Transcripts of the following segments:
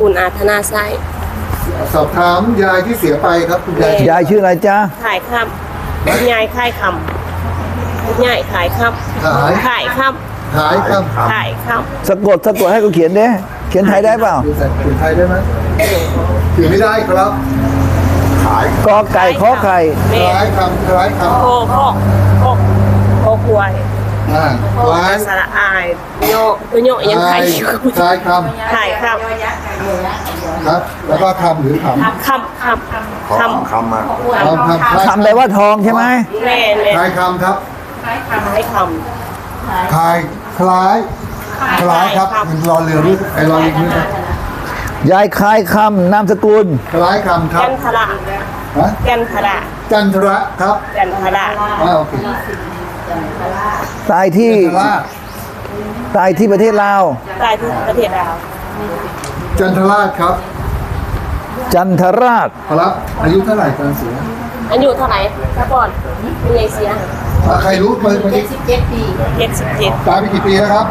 กุลอาธนาไซสอบถามยายที่เสียไปครับคุณยายยายชื่ออะไรจ๊ะขายคำยายขายคำยายขายคขายำขายคขายครับำขายคสะกดสะกดให้เขาเขียนเด้เขียนไทยได้เปล่าดูใส่เป็นไทยได้ไหมถือไม่ได้ครับขายกอไก่ขอไข่ำแม่คล้ายคำคล้ายคโคโคโคโคควายำ อ่าโคคล้ายสระอายโยตัวโยยังขายอยู่คล้ายคขายคำครับ แล้วก็คำหรือขำำคำคำคำคำมาคำคำคล้ายคำแปลว่าทองใช่ไหมแม่แม่คล้ายคำครับขายคคล้ายคล้ายคล้ายครับมันรอเรือหรือไอ้รอลิงนี่ครับยายคายคำนามสกุลคล้ายคำำครัแกบนทระฮะแกนทระจันทระครับแกนทระอ่าโอเค ตายที่จันทราชตายที่ประเทศลาว ตายที่ประเทศลาวจันทราชครับจันทราชครับอายุเท่าไหร่ตอนเสียอายุเท่าไหร่ถ้าก่อนเป็นไงเสียอ่าใครรู้มามาดิเจ็ดสิบเจ็ดตายไปกี่ปีแล้วครับ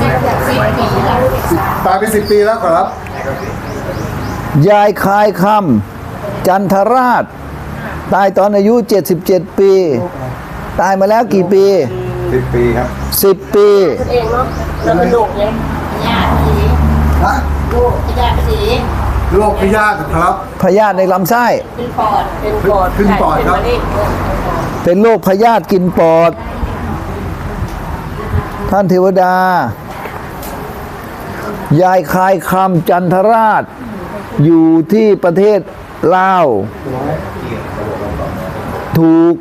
สิบสิบปีแล้วตายไปสิบปีแล้วครับ ยายคายคำจันทราช ตายตอนอายุ 77 ปี ตายมาแล้วกี่ปีสิบปีครับ10ปี เองเนาะแล้วมันดุยังฮะโรคพยาธิครับ พยาธิในลำไส้ เป็นปอด เป็นปอดขึ้นปอดครับเป็นมะเร็งเป็นโรคพยาธิกินปอด ท่านเทวดา ยายคายคำจันทราช อยู่ที่ประเทศลาว ถูก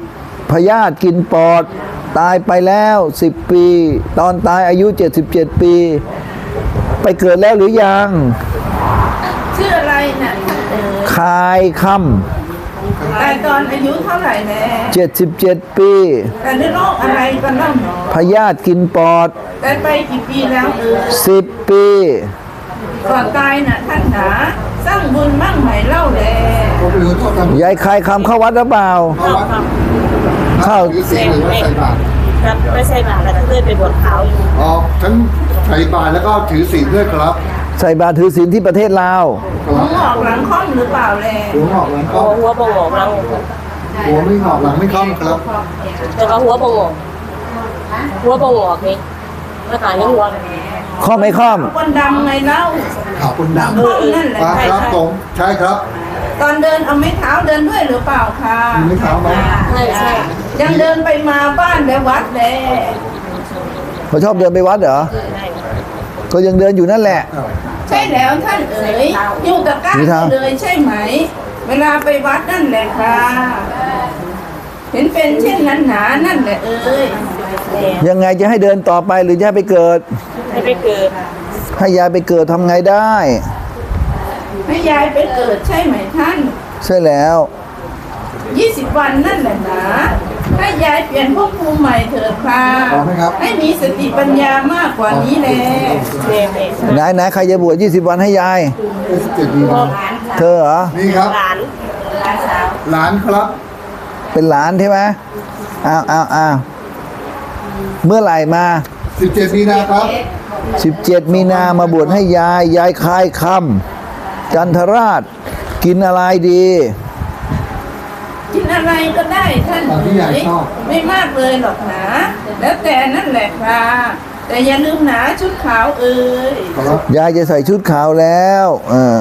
พยาธิกินปอด ตายไปแล้ว 10 ปี ตอนตายอายุ 77 ปี ไปเกิดแล้วหรือยัง ชื่ออะไรน่ะท่านเอ๋ยคายคตายตอนอายุเท่าไหร่แน่ำ77ปีแต่ด้วยโรคอะไรกันเล่าหนอพยาธิกินปอดตายไปกี่ปีแล้วเอ๋ย10ปี ก่อนตายน่ะท่านหนาสร้างบุญมั่งไหมเล่าแลผมไปขอโทษครับยายคายคำเข้าวัดหรือเปล่าเข้าวัดเข้าหรือศีลหรือว่าใส่บาตรครับไม่ใช่บาปแล้วก็เลยไปบวชขาวอยู่อ๋อทั้งใส่บาตรแล้วก็ถือศีลด้วยครับใส่บาตรถือศีลที่ประเทศลาวคหัวรับงอกหลังค่อมหรือเปล่าแลหัวงอกหลังหัก็วหัวบงอกแล้วหัวไม่งอกหลังไม่ค่อมครับแต่ว่าหัวบงอกหัวบงอกนี่แล้วก็ยังหัวข้อไม่ข้อม คนดำไงเล่าขอบคุณดำค่อมนั่นแหละอ่าครับผมใช่ครับตอนเดินเอาไม้เท้าเดินด้วยหรือเปล่าคะ มีไม่เท้าไหม ใช่ใช่ ยังเดินไปมาบ้านและวัดแลเขาชอบเดินไปวัดเหรอ ก็ยังเดินอยู่นั่นแหละ ใช่แล้วท่านเอ๋ยอยู่ตะกร้ามีเท้าเลยใช่ไหม เวลาไปวัดนั่นแหละค่ะ เห็นเป็นเช่นนั้นหนานั่นแหละเอ้ยยังไงจะให้เดินต่อไปหรือจะให้ไปเกิด ให้ไปเกิด ให้ยายไปเกิดทำไงได้ ให้ยายไปเกิดใช่ไหมท่าน ใช่แล้ว20วันนั่นแหละนะ ให้ยายเปลี่ยนภพภูมิใหม่เถิดค่ะพร้อมไหมครับให้มีสติปัญญามากกว่านี้แลแม่แม่ไหนไหนใครจะบวช20 วันให้ยายเจ็ดมีนาเธอเหรอ นี่ครับ หลานหลานครับ เป็นหลานใช่ไหมอ้าวอ้าวอ้าวเมื่อไหร่มา 17 มีนาครับ 17 มีนามาบวชให้ยาย ยายคายคำจันทราช กินอะไรดีกิน อะไรก็ได้ท่านตามที่ยายชอบไม่มากเลยหรอกนะแล้วแต่นั่นแหละค่ะ แต่อย่าลืมหนาชุดขาวเอ้ยครับยายจะใส่ชุดขาวแล้วเออ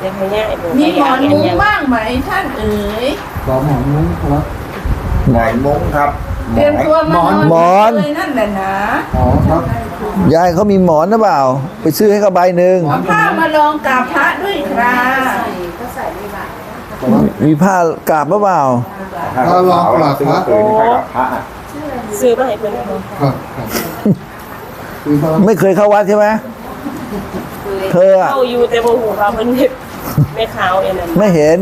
เดี๋ยวให้ย่าไอ้บุญมีหมอนมุ้งให้ย่าบ้างไหมท่านเอ๋ยขอหมอนมุ้งครับหมอนมุ้งครับเตรียมตัวมานอนหมอนเลยนั่นแหละนะอ๋อครับยายเขามีหมอนหรือเปล่า ไปซื้อให้เขาใบหนึ่งเอาผ้ามาลองกราบพระด้วยครับ มีผ้ากาบหรือเปล่าถ้าเราเราซื้อคืนให้กับพระอะซื้อมาให้เพิ่นครับครับคือพระไม่เคยเข้าวัดใช่ไหมเธออะเข้าอยู่แต่บ่ฮู้ว่าเพิ่นเฮ็ดแม่ขาวเองนั่นไม่เห็น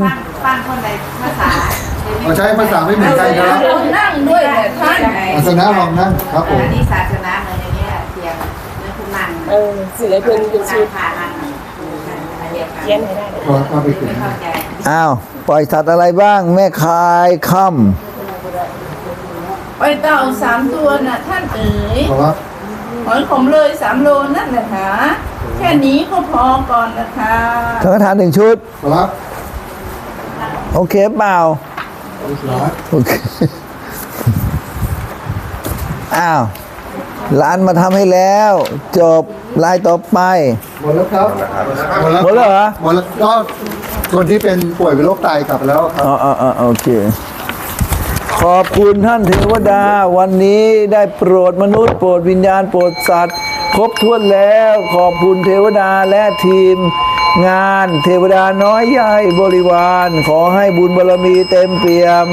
เราใช้ภาษาไม่เหมือนกันครับลองนั่งด้วยแหละท่านอาสนะลองนั่งครับผมอันนี้ศาสนาเหมือนอย่างเงี้ยเทียมเนื้อคุณนั่งเออซื้อให้เพิ่นเป็นนั่ชุงดผ่านั่งอันเดียวกันเขียนให้ได้ขอเข้าไปถึงเข้าใจ อ้าวปล่อยสัตว์อะไรบ้าง แม่คายค่ไปเต่าสามตัวน่ะ ท่านเอ๋ยขอรับวหอยขมเลยสามโลนั่นแหละค่ะแค่นี้ก็พอก่อนนะคะสังฆทานหนึ่งชุด ครับโอเคเปล่า ครับโอเค อ้าว ร้านมาทำให้แล้ว จบลายต่อไป หมดแล้วครับหมดแล้วหมดแล้วเหรอ หมดแล้วก็ คนที่เป็นป่วยเป็นโรคไตกลับไปแล้วครับอ๋ออ๋ออ๋อโอเค ขอบคุณท่านเทวดา วันนี้ได้โปรดมนุษย์ โปรดวิญญาณ โปรดสัตว์ ครบถ้วนแล้ว ขอบคุณเทวดาและทีม งานเทวดาน้อยใหญ่บริวาร ขอให้บุญบารมีเต็มเปี่ยม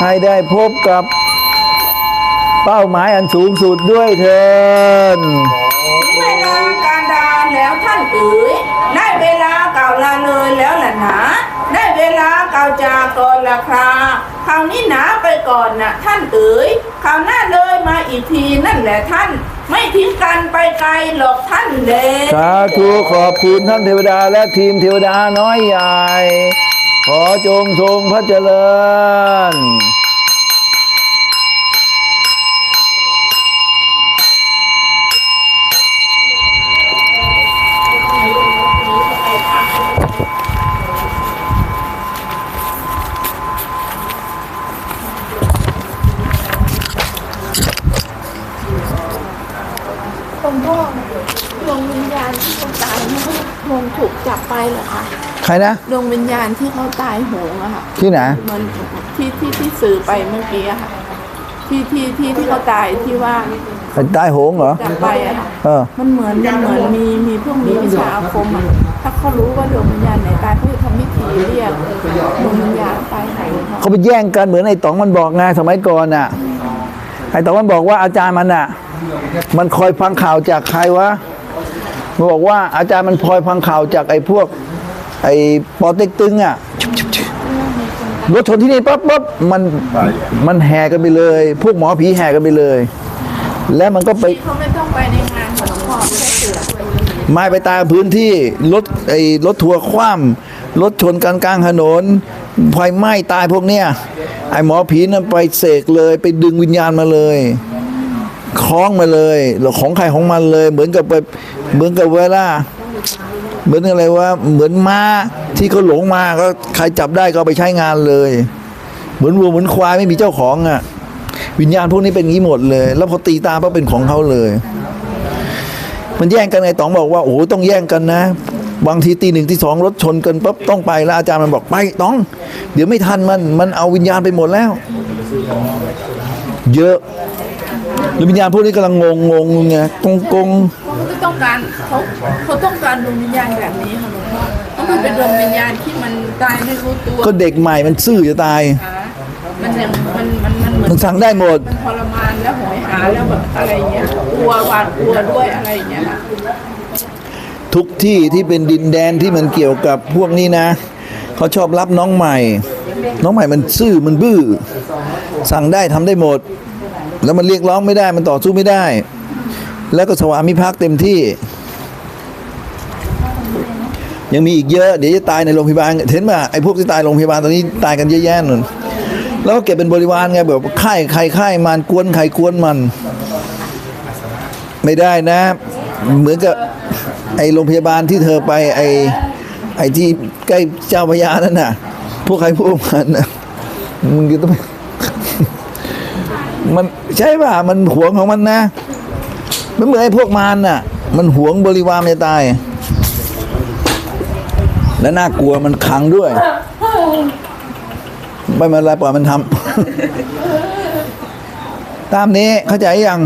ให้ได้พบกับ เป้าหมายอันสูงสุดด้วยเถินถึงเวลาการดานแล้วท่านเอ๋ยาจ่าจาก่อนละคราคราวนี้หนาไปก่อนนะท่านเอ๋ยคราวหน้าเลยมาอีกทีนั่นแหละท่าน ไม่ทิ้งกันไปไกลหรอกท่านเดชสาธุขอบคุณท่านเทวดาและทีมเทวดาน้อยใหญ่ ขอจงทรงพระเจริญ ผมพ่อดวงวิญญาณที่เขาตายนี่เขาคงถูกจับไปเหรอคะใครนะดวงวิญญาณที่เขาตายโหงอะค่ะที่ไหนเหมือนที่ที่ที่สื่อไปเมื่อกี้อะค่ะที่ที่ที่ที่เขาตายที่ว่าไอ้ใต้โหงเหรอจับไปอะค่ะเออมันเหมือนมันเหมือนมีมีพวกมีวิชาอาคมอะถ้าเขารู้ว่าดวงวิญญาณไหนตายเขาจะทำพิธีเรียกดวงวิญญาณไปไหนค่ะเขาไปแย่งกันเหมือนไอ้ต๋องมันบอกไงสมัยก่อนน่ะ ไอ้ต๋องมันบอกว่าอาจารย์มันน่ะ มันคอยฟังข่าวจากใครวะมันบอกว่าอาจารย์มันคอยฟังข่าวจากไอ้พวก ไอ้ปอเต็กตึงอะรถชนที่นี่ปั๊บปั๊บมันมันแห่กันไปเลย พวกหมอผีแห่กันไปเลย แล้วมันก็ไปเขาไม่ต้องไปในงานของหลวงพ่อแค่เสือไม่ไปตามพื้นที่รถไอ้รถทัวร์คว่ำรถชนกันกลางถนน ไฟไหม้ตายพวกเนี้ยไอ้หมอผีนั้นไปเสกเลย ไปดึงวิญญาณมาเลยคล้องมาเลยแล้วของใครของมันเลย เหมือนกับไปเหมือนกับเวลาเหมือนอะไรว่าเหมือนม้าที่เขาหลงมาก็ใครจับได้ก็ไปใช้งานเลย เหมือนวัวเหมือนควายไม่มีเจ้าของอะ วิญญาณพวกนี้เป็นอย่างนี้หมดเลย แล้วพอตีตาปั๊บเป็นของเขาเลย มันแย่งกันไงต๋องบอกว่าโอ้โหต้องแย่งกันนะ บางทีตีหนึ่งตีสองรถชนกันปั๊บต้องไปแล้วอาจารย์มันบอกไปต๋อง เดี๋ยวไม่ทันมันมันเอาวิญญาณไปหมดแล้ว เยอะแล้ววิญญาณพวกนี้กำลังงงงงไงกงกงเขาไม่ต้องการเขาเขาต้องการดวงวิญญาณแบบนี้ค่ะหลวงพ่อเพราะมันเป็นดวงวิญญาณที่มันตายไม่รู้ตัวก็เด็กใหม่มันซื่อจะตายหามันยังมันมันมันเหมือนมันสั่งได้หมดทรมานแล้วโหยหาแล้วแบบอะไรเงี้ยกลัวหวาดกลัวด้วยอะไรเงี้ยค่ะ ทุกที่ที่เป็นดินแดนที่มันเกี่ยวกับพวกนี้นะ เขาชอบรับน้องใหม่ น้องใหม่มันซื่อมันบื้อ สั่งได้ทำได้หมด แล้วมันเรียกร้องไม่ได้มันต่อสู้ไม่ได้ แล้วก็สวามิภักดิ์เต็มที่ ยังมีอีกเยอะ เดี๋ยวจะตายในโรงพยาบาลเห็นไหมไอ้พวกที่ตายโรงพยาบาลตอนนี้ตายกันเยอะแยะนั่นแล้วก็เก็บเป็นบริวารไงแบบค่ายใครค่ายมันกวนใครกวนมัน ไม่ได้นะ เหมือนกับ ไอโรงพยาบาลที่เธอไป ไอไอที่ใกล้เจ้าพระยานั่นน่ะ พวกใครพวกมันน่ะมึงก็ต้องมันใช่ป่ะมันหวงของมันนะมันเหมือนไอ้พวกมารน่ะ มันหวงบริวารมันจะตาย และน่ากลัวมันขังด้วยไม่เป็นไรปล่อยมันทำตามนี้เข้าใจยัง